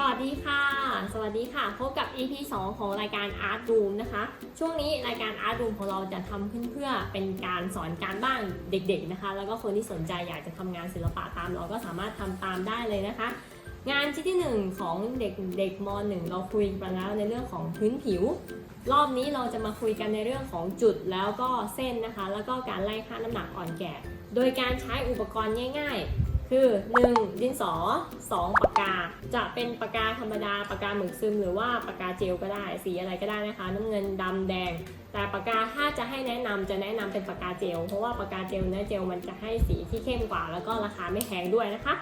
สวัสดีค่ะ สวัสดีค่ะ พบกับ EP 2 ของรายการ Art Room นะคะ ช่วงนี้รายการ Art Room ของเราจะทำขึ้นเพื่อเป็นการสอนการบ้านเด็กๆนะคะ แล้วก็คนที่สนใจอยากจะทำงานศิลปะตาม เราก็สามารถทำตามได้เลยนะคะ งานชิ้นที่ 1 ของเด็กเด็กม .1 เราคุยไปแล้วในเรื่องของพื้นผิว รอบนี้เราจะมาคุยกันในเรื่องของจุดแล้วก็เส้นนะคะ แล้วก็การไล่ค่าน้ำหนักอ่อนแก่ โดยการใช้อุปกรณ์ง่าย ๆ คือ 1. ดินสอ 2. ปากกา จะเป็นปากกาธรรมดาปากกาหมึกซึมหรือว่าปากกาเจลก็ได้ สีอะไรก็ได้นะคะ น้ำเงินดำแดง แต่ปากกาถ้าจะให้แนะนำจะแนะนำเป็นปากกาเจล เพราะว่าปากกาเจลเนื้อเจลมันจะให้สีที่เข้มกว่า แล้วก็ราคาไม่แพงด้วยนะคะ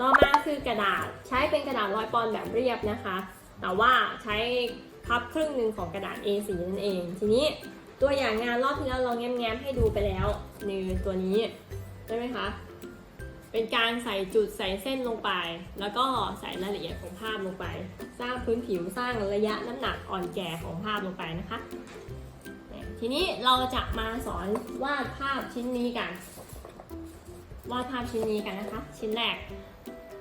ต่อมาคือกระดาษใช้เป็นกระดาษร้อยปอนด์แบบเรียบนะคะ แต่ว่าใช้พับครึ่งหนึ่งของกระดาษ A4 นั่นเอง ทีนี้ตัวอย่างงานรอบที่แล้วเราแง้มๆให้ดูไปแล้วในตัวนี้ใช่ไหมคะ เป็นการใส่จุดใส่เส้นลงไป แล้วก็ใส่รายละเอียดของภาพลงไป สร้างพื้นผิวสร้างระยะน้ำหนักอ่อนแก่ของภาพลงไปนะคะ ทีนี้เราจะมาสอนวาดภาพชิ้นนี้กัน วาดภาพชิ้นนี้กันนะคะ ชิ้นแรก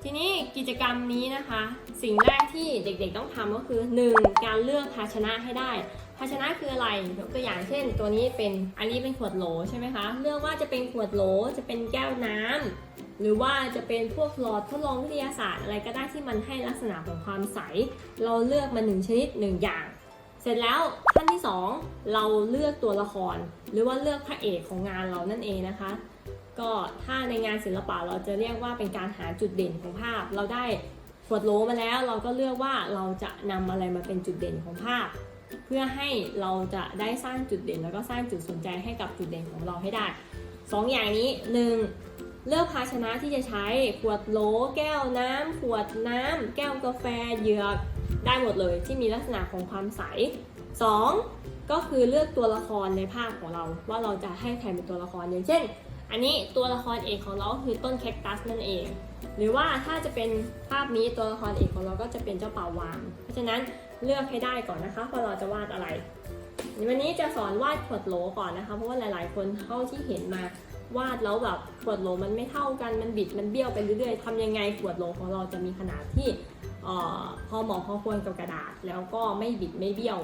ทีนี้กิจกรรมนี้นะคะ สิ่งแรกที่เด็กๆต้องทำก็คือ 1. การเลือกภาชนะให้ได้ภาชนะคืออะไรยกตัวอย่างเช่น ตัวนี้เป็นอันนี้เป็นขวดโหลใช่ไหมคะเลือกว่าจะเป็นขวดโหลจะเป็นแก้วน้ำ หรือว่าจะเป็นพวกหลอดทดลองวิทยาศาสตร์อะไรก็ได้ที่มันให้ลักษณะของความใส เราเลือกมาหนึ่งชนิดหนึ่งอย่าง เสร็จแล้วขั้นที่ 2 เราเลือกตัวละคร หรือว่าเลือกพระเอกของงานเรานั่นเองนะคะ ก็ถ้าในงานศิลปะเราจะเรียกว่าเป็นการหาจุดเด่นของภาพ เราได้ขวดโลมาแล้วเราก็เลือกว่าเราจะนำอะไรมาเป็นจุดเด่นของภาพ เพื่อให้เราจะได้สร้างจุดเด่น แล้วก็สร้างจุดสนใจให้กับจุดเด่นของเราให้ได้สองอย่างนี้หนึ่ง เลือกภาชนะที่จะใช้ขวดโหลแก้วน้ำขวดน้ำแก้วกาแฟเหยือกได้หมดเลยที่มีลักษณะของความใสสองก็คือเลือกตัวละครในภาพของเรา ว่าเราจะให้ใครเป็นตัวละครอย่างเช่น อันนี้ตัวละครเอกของเราคือต้นแคคตัสนั่นเอง หรือว่าถ้าจะเป็นภาพนี้ตัวละครเอกของเราก็จะเป็นเจ้าป่าวานเพราะฉะนั้นเลือกให้ได้ก่อนนะคะว่าเราจะวาดอะไรวันนี้จะสอนวาดขวดโหลก่อนนะคะ เพราะว่าหลาย ๆ คนเท่าที่เห็นมา วาดแล้วแบบขวดโหลมันไม่เท่ากันมันบิดมันเบี้ยวไปเรื่อยๆทำยังไงขวดโหลของเราจะมีขนาดที่พอเหมาะพอควรกับกระดาษ แล้วก็ไม่บิดไม่เบี้ยว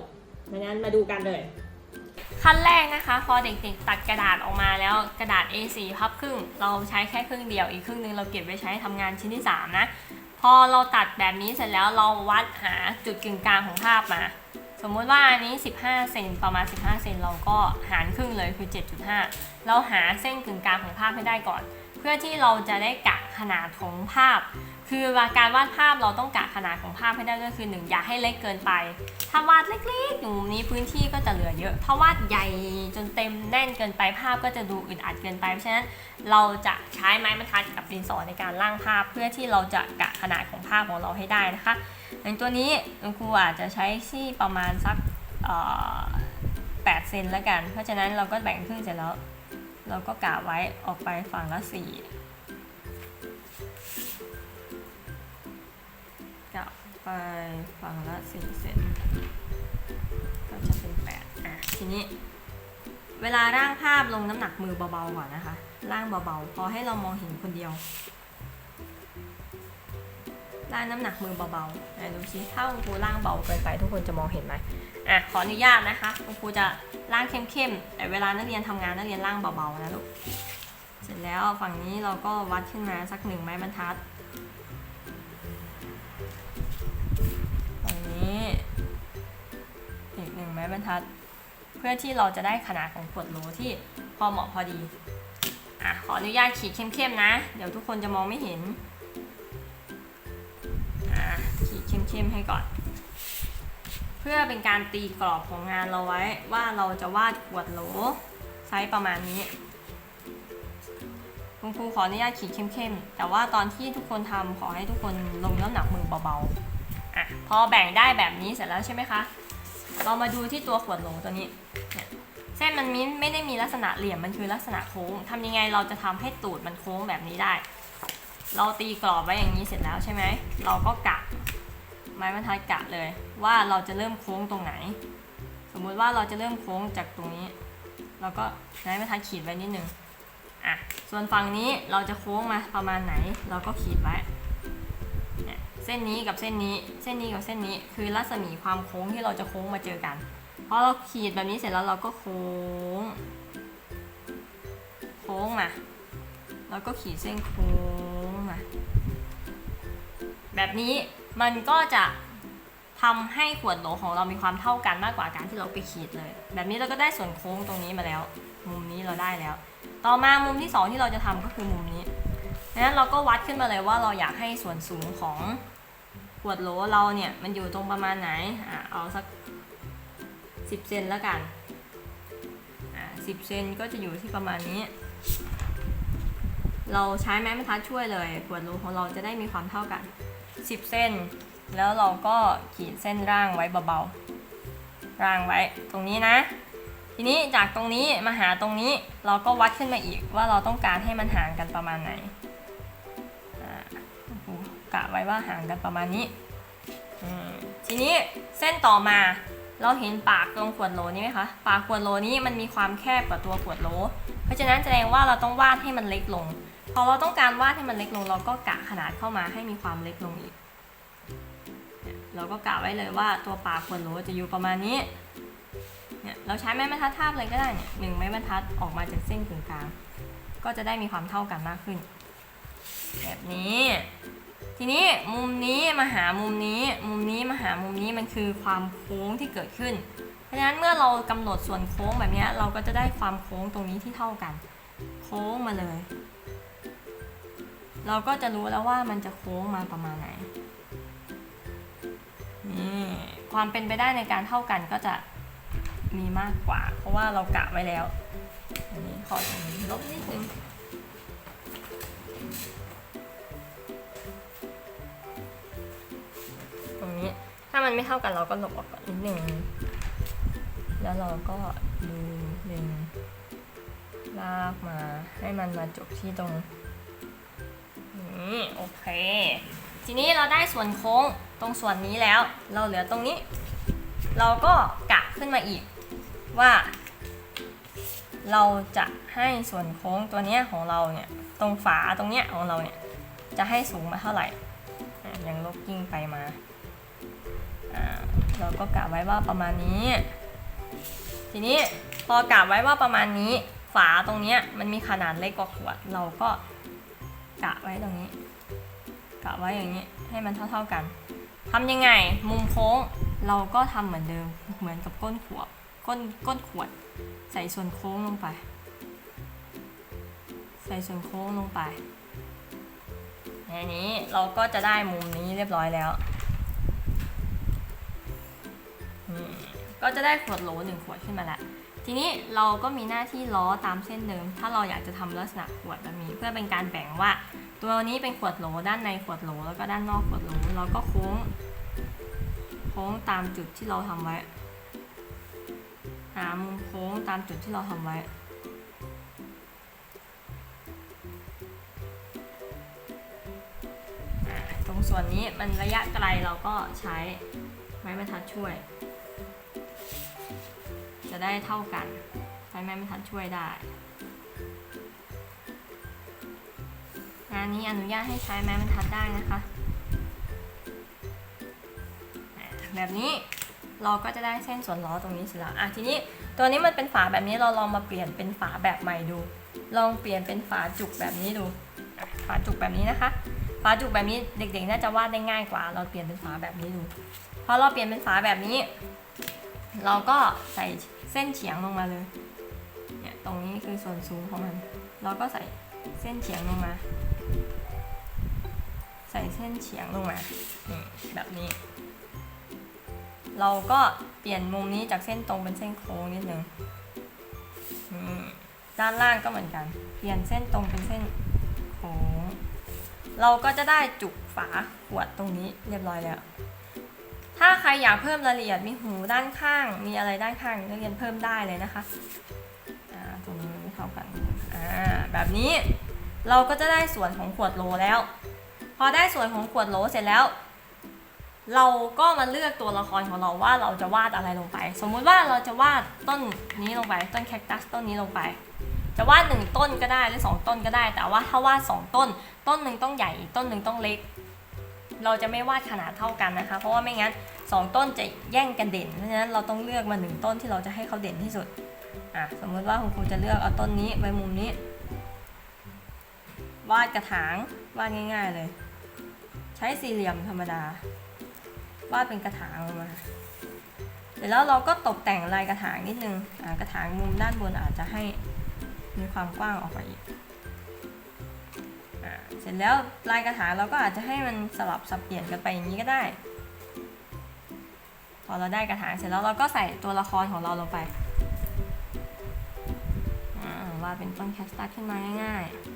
ดังนั้นมาดูกันเลย ขั้นแรกนะคะ พอเด็กๆตัดกระดาษออกมาแล้วกระดาษ A4 พับครึ่ง เราใช้แค่ครึ่งเดียวอีกครึ่งหนึงเราเก็บไว้ใช้ทำงานชิ้นที่ 3 นะ พอเราตัดแบบนี้เสร็จแล้วเราวัดหาจุดกึ่งกลางของภาพมา สมมุติว่าอันนี้ 15 เซนประมาณ 15 เซนเราก็หารครึ่งเลยคือ 7.5 เราหาเส้นกึ่งกลางของภาพให้ได้ก่อน เพื่อที่เราจะได้กะขนาดของภาพ คือการวาดภาพเราต้องกะขนาดของภาพให้ได้ก็คือหนึ่งอย่าให้เล็กเกินไป ถ้าวาดเล็กๆอยู่นี้พื้นที่ก็จะเหลือเยอะ ถ้าวาดใหญ่จนเต็มแน่นเกินไปภาพก็จะดูอึดอัดเกินไป เพราะฉะนั้นเราจะใช้ไม้บรรทัดกับดินสอในการร่างภาพ เพื่อที่เราจะกะขนาดของภาพของเราให้ได้นะคะอย่างตัวนี้ครูอาจจะใช้ที่ประมาณสัก8เซนแล้วกัน เพราะฉะนั้นเราก็แบ่งครึ่งเสร็จแล้ว เราก็กะไว้ออกไปฝั่งละ4กะไปฝั่งละ4เซนก็จะเป็นแปดอะทีนี้ เวลาร่างภาพลงน้ำหนักมือเบาๆก่อนนะคะ ร่างเบาๆ พอให้เรามองเห็นคนเดียวร่างน้ำหนักมือเบาๆไหนดูซิถ้าคุณครูร่างเบาเกินไปทุกคนจะมองเห็นไหม อะขออนุญาตนะคะคุณครูจะร่างเข้มๆแต่เวลานักเรียนทำงานนักเรียนร่างเบาๆนะลูกเสร็จแล้วฝั่งนี้เราก็วัดขึ้นมาสักหนึ่งไม้บรรทัดฝั่งนี้อีกหนึ่งไม้บรรทัด เพื่อที่เราจะได้ขนาดของขวดโหลที่พอเหมาะพอดีอะขออนุญาตขีดเข้มๆนะ เดี๋ยวทุกคนจะมองไม่เห็นอะขีดเข้มๆให้ก่อน เพื่อเป็นการตีกรอบของงานเราไว้ว่าเราจะวาดขวดโหลไซส์ประมาณนี้คุณครูขออนุญาตขีดเข้มๆ แต่ว่าตอนที่ทุกคนทำขอให้ทุกคนลงน้ำหนักมือเบาๆอะพอแบ่งได้แบบนี้เสร็จแล้วใช่ไหมคะ เรามาดูที่ตัวขวดโหลตัวนี้ เส้นมันมิไม่ได้มีลักษณะเหลี่ยมมันคือลักษณะโค้งทำยังไงเราจะทำให้ตูดมันโค้งแบบนี้ได้ เราตีกรอบไว้อย่างนี้เสร็จแล้วใช่ไหม เราก็กะ ไม้บรรทัดกะเลย ว่าเราจะเริ่มโค้งตรงไหน สมมุติว่าเราจะเริ่มโค้งจากตรงนี้ เราก็ไม้บรรทัดขีดไว้นิดนึงอะส่วนฝั่งนี้เราจะโค้งมาประมาณไหน เราก็ขีดไว้เนี่ยเส้นนี้กับเส้นนี้เส้นนี้กับเส้นนี้คือรัศมีความโค้งที่เราจะโค้งมาเจอกันพอเราขีดแบบนี้เสร็จแล้วเราก็โค้ง โค้งมาแล้วก็ขีดเส้นโค้งมาแบบนี้ มันก็จะทำให้ขวดโหลของเรามีความเท่ากันมากกว่าการที่เราไปขีดเลย แบบนี้เราก็ได้ส่วนโค้งตรงนี้มาแล้ว มุมนี้เราได้แล้ว ต่อมามุมที่สองที่เราจะทำก็คือมุมนี้ดังนั้นเราก็วัดขึ้นมาเลยว่าเราอยากให้ส่วนสูงของขวดโหลเราเนี่ยมันอยู่ตรงประมาณไหนอะเอาสัก 10เซนแล้วกันอะ10เซนก็จะอยู่ที่ประมาณนี้ เราใช้ไม้บรรทัดช่วยเลยขวดโหลของเราจะได้มีความเท่ากัน 10 เส้น แล้วเราก็ขีดเส้นร่างไว้เบาๆร่างไว้ตรงนี้นะ ทีนี้จากตรงนี้มาหาตรงนี้เราก็วัดขึ้นมาอีกว่าเราต้องการให้มันห่างกันประมาณไหนกะไว้ว่าห่างกันประมาณนี้ทีนี้เส้นต่อมาเราเห็นปากตรงขวดโหลนี้ไหมคะ ปากขวดโหลนี้มันมีความแคบกว่าตัวขวดโหล เพราะฉะนั้นแสดงว่าเราต้องวาดให้มันเล็กลง พอเราต้องการวาดให้มันเล็กลง เราก็กะขนาดเข้ามาให้มีความเล็กลงอีกเนี่ยเราก็กะไว้เลยว่าตัวปากขวดโหลจะอยู่ประมาณนี้เนี่ยเราใช้ไม้บรรทัดทาบเลยก็ได้เนี่ยหนึ่งไม้บรรทัดออกมาจากเส้นกึ่งกลาง ก็จะได้มีความเท่ากันมากขึ้น แบบนี้ ทีนี้มุมนี้มาหามุมนี้ มุมนี้มาหามุมนี้มันคือความโค้งที่เกิดขึ้น เพราะฉะนั้นเมื่อเรากำหนดส่วนโค้งแบบนี้เราก็จะได้ความโค้งตรงนี้ที่เท่ากัน โค้งมาเลย เราก็จะรู้แล้วว่ามันจะโค้งมาประมาณไหนนี่ความเป็นไปได้ในการเท่ากันก็จะมีมากกว่า เพราะว่าเรากะไว้แล้วอันนี้ขอตรงนี้ลบนิดนึงตรงนี้ถ้ามันไม่เท่ากันเราก็ลบออกก่อนนิดนึงแล้วเราก็ดูดึงลากมาให้มันมาจบที่ตรง นี้โอเค ทีนี้เราได้ส่วนโค้งตรงส่วนนี้แล้ว เราเหลือตรงนี้ เราก็กะขึ้นมาอีกว่า เราจะให้ส่วนโค้งตัวเนี้ยของเราเนี่ยตรงฝาตรงเนี้ยของเราเนี่ยจะให้สูงมาเท่าไหร่อะยังลบกิ้งไปมาอ่าเราก็กะไว้ว่าประมาณนี้ ทีนี้พอกะไว้ว่าประมาณนี้ ฝาตรงเนี้ยมันมีขนาดเล็กกว่าขวด เราก็ กะไว้ตรงนี้ กะไว้อย่างนี้ให้มันเท่าๆกันทำยังไงมุมโค้งเราก็ทำเหมือนเดิมเหมือนกับก้นขวดก้นก้นขวด ใส่ส่วนโค้งลงไป ใส่ส่วนโค้งลงไปแค่นี้เราก็จะได้มุมนี้เรียบร้อยแล้วนี่ก็จะได้ขวดโหลหนึ่งขวดขึ้นมาแล้วทีนี้เราก็มีหน้าที่ล้อตามเส้นเดิม ถ้าเราอยากจะทำลักษณะขวดแบบนี้เพื่อเป็นการแบ่งว่า ตัวนี้เป็นขวดโหลด้านในขวดโหลแล้วก็ด้านนอกขวดโหลเราก็โค้ง โค้งตามจุดที่เราทำไว้ หามุมโค้งตามจุดที่เราทำไว้ ตรงส่วนนี้มันระยะไกลเราก็ใช้ไม้บรรทัดช่วย จะได้เท่ากัน ใช้ไม้บรรทัดช่วยได้ งานนี้อนุญาตให้ใช้ไม้บรรทัดได้นะคะ แบบนี้เราก็จะได้เส้นส่วนล้อตรงนี้เสร็จแล้วอะทีนี้ตัวนี้มันเป็นฝาแบบนี้เราลองมาเปลี่ยนเป็นฝาแบบใหม่ดู ลองเปลี่ยนเป็นฝาจุกแบบนี้ดู ฝาจุกแบบนี้นะคะ ฝาจุกแบบนี้เด็กๆน่าจะวาดได้ง่ายกว่า เราเปลี่ยนเป็นฝาแบบนี้ดู พอเราเปลี่ยนเป็นฝาแบบนี้ เราก็ใส่เส้นเฉียงลงมาเลย เนี่ยตรงนี้คือส่วนสูงของมัน เราก็ใส่เส้นเฉียงลงมา ใส่เส้นเฉียงลงมาแบบนี้ เราก็เปลี่ยนมุมนี้จากเส้นตรงเป็นเส้นโค้งนิดนึงด้านล่างก็เหมือนกัน เปลี่ยนเส้นตรงเป็นเส้นโค้งเราก็จะได้จุกฝาขวดตรงนี้เรียบร้อยแล้ว ถ้าใครอยากเพิ่มรายละเอียดมีหูด้านข้าง มีอะไรด้านข้างนักเรียนเพิ่มได้เลยนะคะตรงนี้ไม่เท่ากันอ่าแบบนี้เราก็จะได้ส่วนของขวดโลแล้ว อได้ส่วนของขวดโหลเสร็จแล้ว เราก็มาเลือกตัวละครของเราว่าเราจะวาดอะไรลงไป สมมุติว่าเราจะวาดต้นนี้ลงไปต้นแคคตัสต้นนี้ลงไป จะวาดหนึ่งต้นก็ได้หรือสองต้นก็ได้ แต่ว่าถ้าวาดสองต้น ต้นหนึ่งต้องใหญ่อีกต้นหนึ่งต้องเล็ก เราจะไม่วาดขนาดเท่ากันนะคะ เพราะว่าไม่งั้นสองต้นจะแย่งกันเด่นเพราะฉะนั้นเราต้องเลือกมาหนึ่งต้นที่เราจะให้เขาเด่นที่สุดอะสมมติว่าคุณครูจะเลือกเอาต้นนี้ไว้มุมนี้วาดกระถางวาดง่าย ๆ เลย ใช้สี่เหลี่ยมธรรมดาวาดเป็นกระถางออกมาเสร็จแล้วเราก็ตกแต่งลายกระถางนิดนึงกระถางมุมด้านบนอาจจะให้มีความกว้างออกไปอีกเสร็จแล้วลายกระถางเราก็อาจจะให้มันสลับสับเปลี่ยนกันไปอย่างนี้ก็ได้ พอเราได้กระถางเสร็จแล้วเราก็ใส่ตัวละครของเราลงไปอ่าวาดเป็นต้นแคสตัสขึ้นมาง่าย ๆ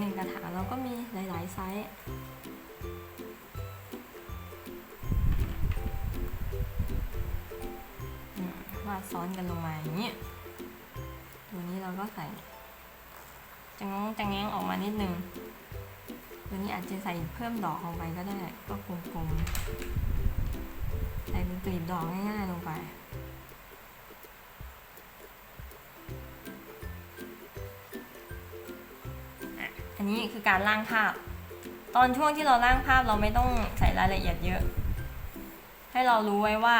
หนึ่งกระถางเราก็มีหลาย ๆ ไซส์วาดซ้อนกันลงมาอย่างนี้ตัวนี้เราก็ใส่จะงงจะแงงออกมานิดนึงตัวนี้อาจจะใส่เพิ่มดอกลงไปก็ได้ ก็กลมๆ ใส่เป็นกลีบดอกง่ายๆลงไป นี้คือการร่างภาพ ตอนช่วงที่เราร่างภาพเราไม่ต้องใส่รายละเอียดเยอะ ให้เรารู้ไว้ว่า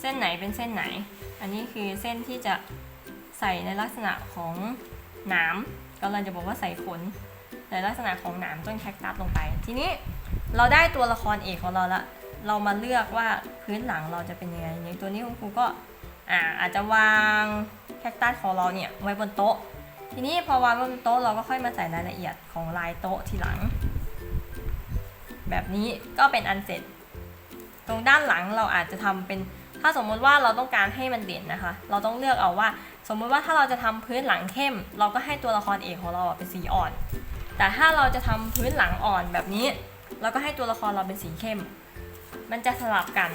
เส้นไหนเป็นเส้นไหน อันนี้คือเส้นที่จะใส่ในลักษณะของหนามกำลังจะบอกว่าใส่ขนในลักษณะของหนามต้นแคคตัสลงไป ทีนี้เราได้ตัวละครเอกของเราละ เรามาเลือกว่าพื้นหลังเราจะเป็นยังไงอย่างตัวนี้คุณครูก็อาอาจจะวางแคคตัสของเราเนี่ยไว้บนโต๊ะ ทีนี้พอวางไว้บนโต๊ะเราก็ค่อยมาใส่รายละเอียดของลายโต๊ะทีหลัง แบบนี้ก็เป็นอันเสร็จ ตรงด้านหลังเราอาจจะทำเป็นถ้าสมมุติว่าเราต้องการให้มันเด่นนะคะ เราต้องเลือกเอาว่า สมมุติว่าถ้าเราจะทำพื้นหลังเข้ม เราก็ให้ตัวละครเอกของเราเป็นสีอ่อน แต่ถ้าเราจะทำพื้นหลังอ่อนแบบนี้ เราก็ให้ตัวละครเราเป็นสีเข้ม มันจะสลับกัน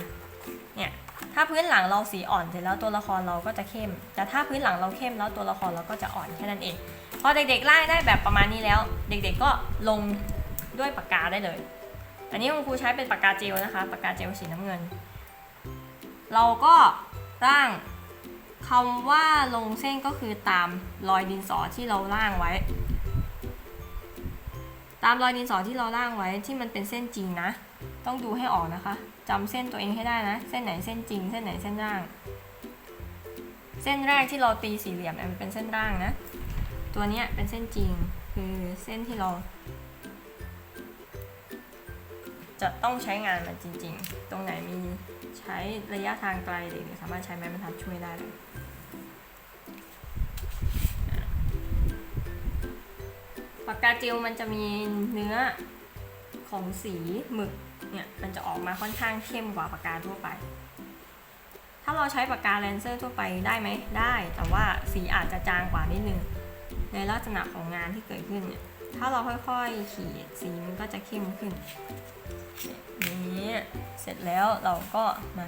ถ้าพื้นหลังเราสีอ่อนเสร็จแล้วตัวละครเราก็จะเข้ม แต่ถ้าพื้นหลังเราเข้มแล้วตัวละครเราก็จะอ่อนแค่นั้นเอง พอเด็กๆไล่ได้แบบประมาณนี้แล้ว เด็กๆก็ลงด้วยปากกาได้เลย อันนี้คุณครูใช้เป็นปากกาเจลนะคะปากกาเจลสีน้ำเงิน เราก็ร่างคำว่าลงเส้นก็คือตามรอยดินสอที่เราร่างไว้ ตามรอยดินสอที่เราร่างไว้ที่มันเป็นเส้นจริงนะ ต้องดูให้ออกนะคะ จำเส้นตัวเองให้ได้นะ เส้นไหนเส้นจริง เส้นไหนเส้นร่าง เส้นแรกที่เราตีสี่เหลี่ยมมันเป็นเส้นร่างนะ ตัวนี้เป็นเส้นจริง คือเส้นที่เรา จะต้องใช้งานมันจริง ๆ ตรงไหนมีใช้ระยะทางไกลเด็กสามารถใช้ไม้บรรทัดช่วยได้เลยปากกาเจลมันจะมีเนื้อของสีหมึก เนี่ยมันจะออกมาค่อนข้างเข้มกว่าปากกาทั่วไป ถ้าเราใช้ปากกาแลนเซอร์ทั่วไปได้ไหมได้ แต่ว่าสีอาจจะจางกว่านิดนึง ในลักษณะของงานที่เกิดขึ้นเนี่ยถ้าเราค่อยๆขีดสีมันก็จะเข้มขึ้นนี้เสร็จแล้วเราก็มา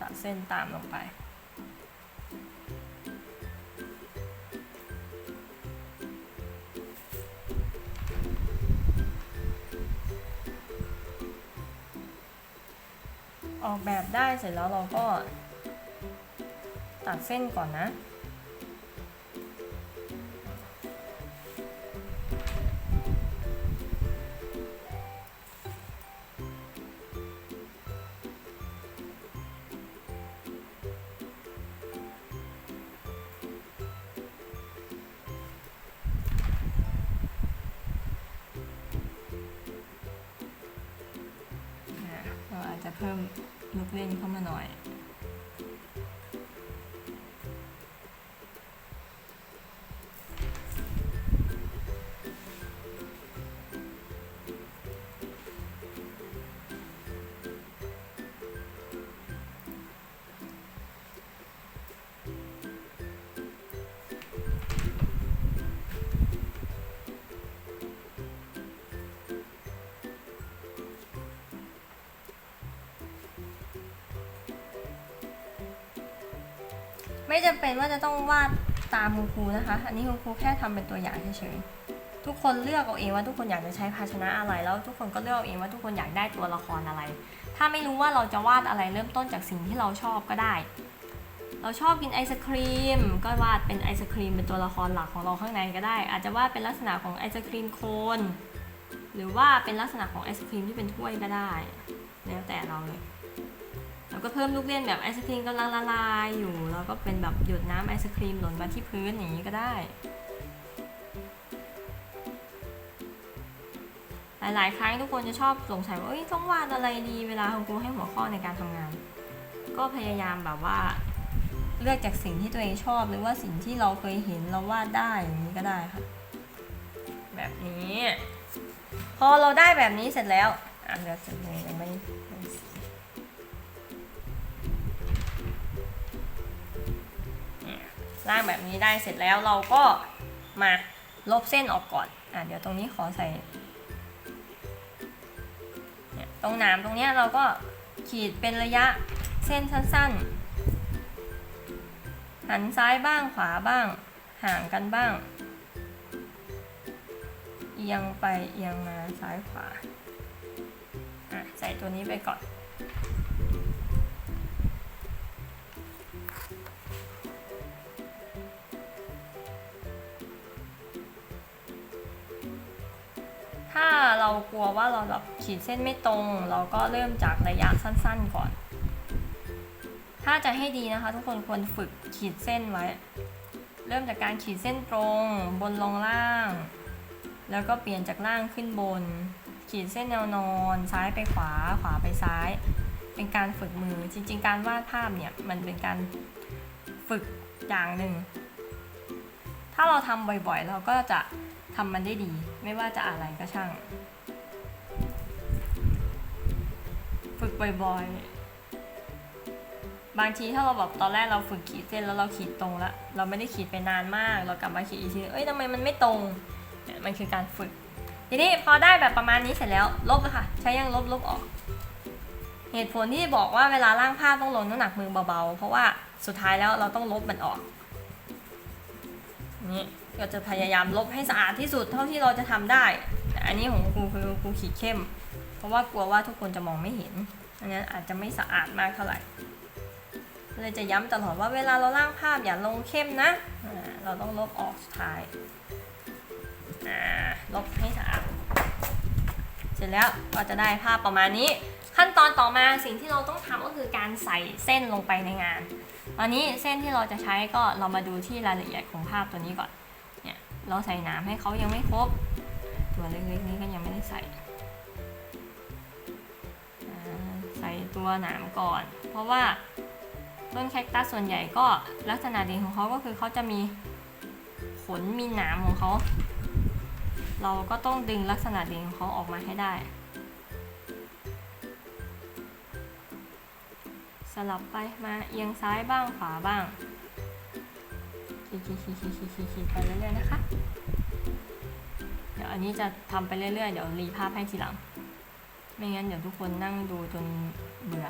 ตัดเส้นตามลงไป ออกแบบได้เสร็จแล้วเราก็ตัดเส้นก่อนนะ เพิ่มลูกเล่นเข้ามาหน่อย ไม่จำเป็นว่าจะต้องวาดตามคุณครูนะคะ อันนี้คุณครูแค่ทำเป็นตัวอย่างเฉยๆ ทุกคนเลือกเอาเองว่าทุกคนอยากจะใช้ภาชนะอะไร แล้วทุกคนก็เลือกเอาเองว่าทุกคนอยากได้ตัวละครอะไร ถ้าไม่รู้ว่าเราจะวาดอะไรเริ่มต้นจากสิ่งที่เราชอบก็ได้ เราชอบกินไอศครีม ก็วาดเป็นไอศครีมเป็นตัวละครหลักของเราข้างในก็ได้ อาจจะวาดเป็นลักษณะของไอศครีมโคน หรือว่าเป็นลักษณะของไอศครีมที่เป็นถ้วยก็ได้ แล้วแต่เราเลย ก็เพิ่มลูกเล่นแบบไอศครีมกำลังละลายอยู่แล้วก็เป็นแบบหยดน้ำไอศครีมหล่นมาที่พื้นอย่างนี้ก็ได้ หลายๆ ครั้งทุกคนจะชอบสงสัยว่าเอ้ยต้องวาดอะไรดีเวลาคุณครูให้หัวข้อในการทำงาน ก็พยายามแบบว่า เลือกจากสิ่งที่ตัวเองชอบ หรือว่าสิ่งที่เราเคยเห็นเราวาดได้อย่างนี้ก็ได้ค่ะ แบบนี้ พอเราได้แบบนี้เสร็จแล้วอะเดี๋ยวเสร็จเลยยังไม่ ร่างแบบนี้ได้เสร็จแล้วเราก็มาลบเส้นออกก่อน อะเดี๋ยวตรงนี้ขอใส่ตรงหนามตรงเนี้ยเราก็ขีดเป็นระยะเส้นสั้นๆ หันซ้ายบ้างขวาบ้าง ห่างกันบ้าง เอียงไปเอียงมาซ้ายขวา อะใส่ตัวนี้ไปก่อน กลัวว่าเราแบบขีดเส้นไม่ตรง เราก็เริ่มจากระยะสั้นๆก่อน ถ้าจะให้ดีนะคะ ทุกคนควรฝึกขีดเส้นไว้ เริ่มจากการขีดเส้นตรง บนลงล่าง แล้วก็เปลี่ยนจากล่างขึ้นบน ขีดเส้นแนวนอน ซ้ายไปขวา ขวาไปซ้าย เป็นการฝึกมือ จริง ๆ การวาดภาพเนี่ยมันเป็นการฝึกอย่างหนึ่ง ถ้าเราทำบ่อยๆ เราก็จะทำมันได้ดี ไม่ว่าจะอะไรก็ช่าง บ่อยๆ บางทีถ้าเราแบบตอนแรกเราฝึกขีดเส้นแล้วเราขีดตรงแล้วเราไม่ได้ขีดไปนานมาก เรากลับมาขีดอีกทีเอ้ยทำไมมันไม่ตรงเนี่ยมันคือการฝึก ทีนี้พอได้แบบประมาณนี้เสร็จแล้วลบเลยค่ะ ใช้ยังลบลบออก เหตุผลที่บอกว่าเวลาล่างภาพต้องลงน้ำหนักมือเบาๆ เพราะว่าสุดท้ายแล้วเราต้องลบมันออกนี่ก็จะพยายามลบให้สะอาดที่สุดเท่าที่เราจะทำได้แต่อันนี้ของครูคือครูขีดเข้ม เพราะว่ากลัวว่าทุกคนจะมองไม่เห็น อันนั้นอาจจะไม่สะอาดมากเท่าไหร่เลยจะย้ำตลอดว่าเวลาเราล่างภาพอย่าลงเข้มนะ เราต้องลบออกสุดท้าย ลบให้สะอาด เสร็จแล้วก็จะได้ภาพประมาณนี้ ขั้นตอนต่อมาสิ่งที่เราต้องทำก็คือการใส่เส้นลงไปในงาน ตอนนี้เส้นที่เราจะใช้ก็เรามาดูที่รายละเอียดของภาพตัวนี้ก่อน เนี่ยเราใส่นามให้เขายังไม่ครบ ตัวเล็กๆนี้ก็ยังไม่ได้ใส่ ใส่ตัวหนามก่อน เพราะว่าต้นแคคตัสส่วนใหญ่ก็ลักษณะเด่นของเขาก็คือเขาจะมีขนมีหนามของเขา เราก็ต้องดึงลักษณะเด่นของเขาออกมาให้ได้ สลับไปมาเอียงซ้ายบ้างขวาบ้างขีดขีดขีดขีดขีดขีดขีดไปเรื่อยๆนะคะ เดี๋ยวอันนี้จะทำไปเรื่อยๆ เดี๋ยวรีภาพให้ทีหลัง ไม่งั้นเดี๋ยวทุกคนนั่งดูจนเบื่อ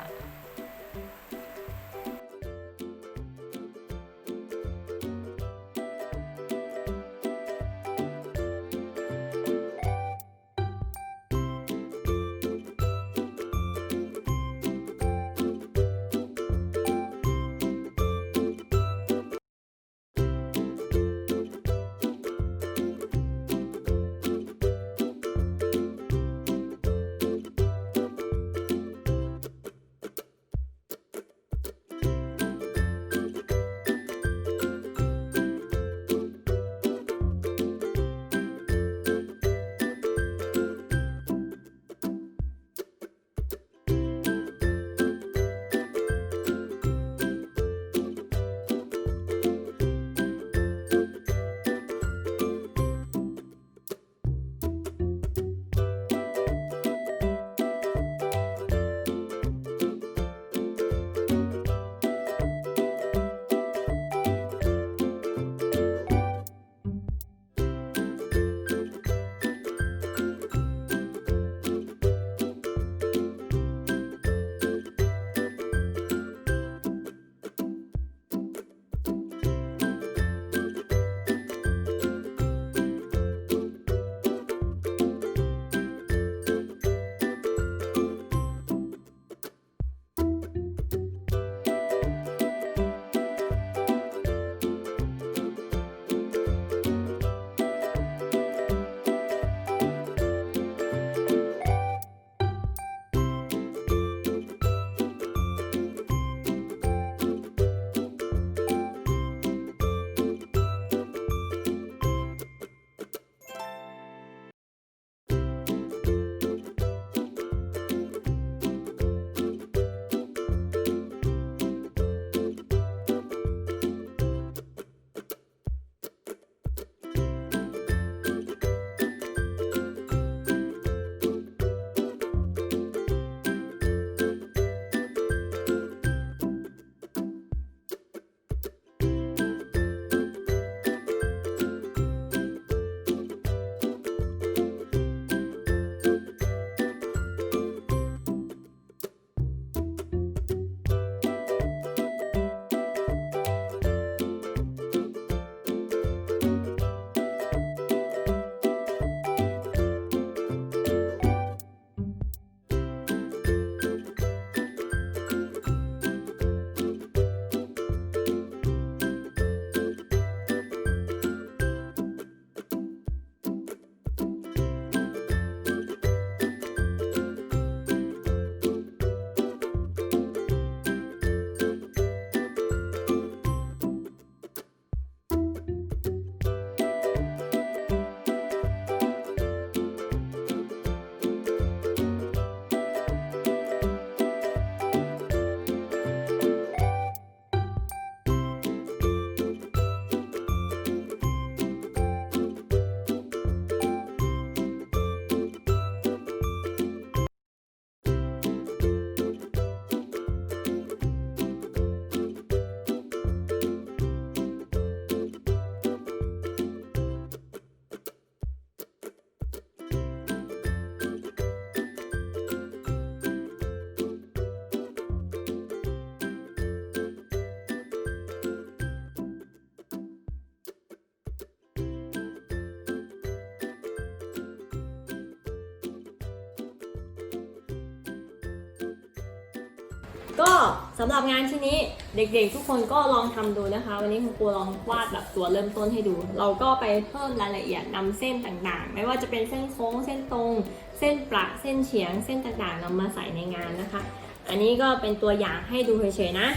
ก็สำหรับงานชิ้นนี้เด็กๆ ทุกคนก็ลองทำดูนะคะ วันนี้คุณครูลองวาดแบบตัวเริ่มต้นให้ดู เราก็ไปเพิ่มรายละเอียดนำเส้นต่างๆ ไม่ว่าจะเป็นเส้นโค้งเส้นตรง เส้นประเส้นเฉียง เส้นต่างๆนำมาใส่ในงานนะคะ อันนี้ก็เป็นตัวอย่างให้ดูเฉยๆนะ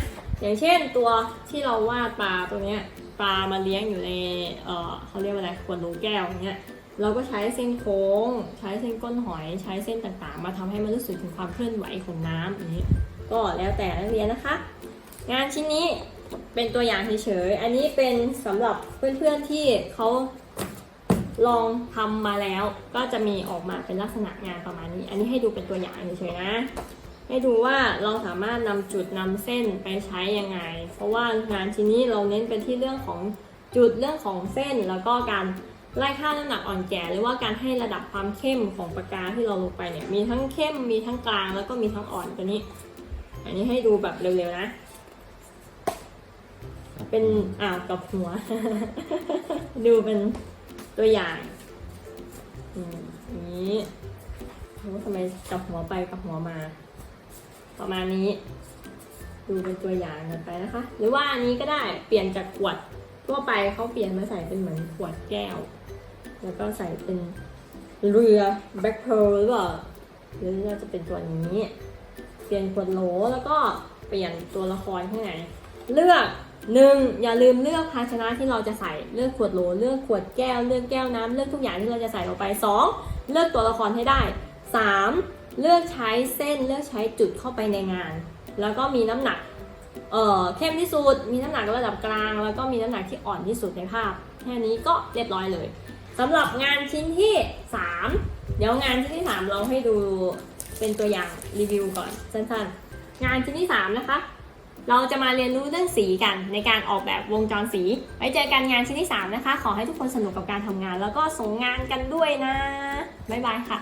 อย่างเช่นตัวที่เราวาดปลาตัวเนี้ยปลามาเลี้ยงอยู่ในเออเขาเรียกว่าอะไรขวดโหลแก้วอย่างเงี้ยเราก็ใช้เส้นโค้ง ใช้เส้นก้นหอย ใช้เส้นต่างๆ มาทำให้มันรู้สึกถึงความเคลื่อนไหวของน้ำอย่างนี้ ก็แล้วแต่นักเรียนนะคะ งานชิ้นนี้เป็นตัวอย่างเฉยๆ อันนี้เป็นสำหรับเพื่อนๆที่เขาลองทำมาแล้ว ก็จะมีออกมาเป็นลักษณะงานประมาณนี้ อันนี้ให้ดูเป็นตัวอย่างเฉยๆนะ ให้ดูว่าเราสามารถนำจุดนำเส้นไปใช้ยังไง เพราะว่างานชิ้นนี้เราเน้นไปที่เรื่องของจุดเรื่องของเส้นแล้วก็การไล่ค่าน้ำหนักอ่อนแก่หรือว่าการให้ระดับความเข้มของปากกาที่เราลงไปเนี่ยมีทั้งเข้มมีทั้งกลางแล้วก็มีทั้งอ่อนตัวนี้ อันนี้ให้ดูแบบเร็วๆนะ เป็นอ่าวกับหัว ดูเป็นตัวอย่างอนี้โอ้ทำไมกับหัวไปกับหัวมา ประมาณนี้ ดูเป็นตัวอย่างกันไปนะคะ หรือว่าอันนี้ก็ได้เปลี่ยนจากขวดทั่วไปเขาเปลี่ยนมาใส่เป็นเหมือนขวดแก้ว แล้วก็ใส่เป็นเรือแบ็คเพลหรือเปล่าหรือว่าจะเป็นตัวนี้ เปลี่ยนขวดโหลแล้วก็เปลี่ยนตัวละครข้างในเลือกหนึ่งอย่าลืมเลือกภาชนะที่เราจะใส่เลือกขวดโหลเลือกขวดแก้วเลือกแก้วน้ำเลือกทุกอย่างที่เราจะใส่ลงไปสองเลือกตัวละครให้ได้สามเลือกใช้เส้นเลือกใช้จุดเข้าไปในงาน แล้วก็มีน้ำหนักเอ่อเข้มที่สุด มีน้ำหนักระดับกลาง แล้วก็มีน้ำหนักที่อ่อนที่สุดในภาพแค่นี้ก็เรียบร้อยเลยสำหรับงานชิ้นที่สามเดี๋ยวงานชิ้นที่สามเราให้ดู เป็นตัวอย่างรีวิวก่อนสั้นๆ งานชิ้นที่ 3 นะคะ เราจะมาเรียนรู้เรื่องสีกันในการออกแบบวงจรสี ไว้เจอกันงานชิ้นที่ 3 นะคะ ขอให้ทุกคนสนุกกับการทำงาน แล้วก็ส่งงานกันด้วยนะ บ๊ายบายค่ะ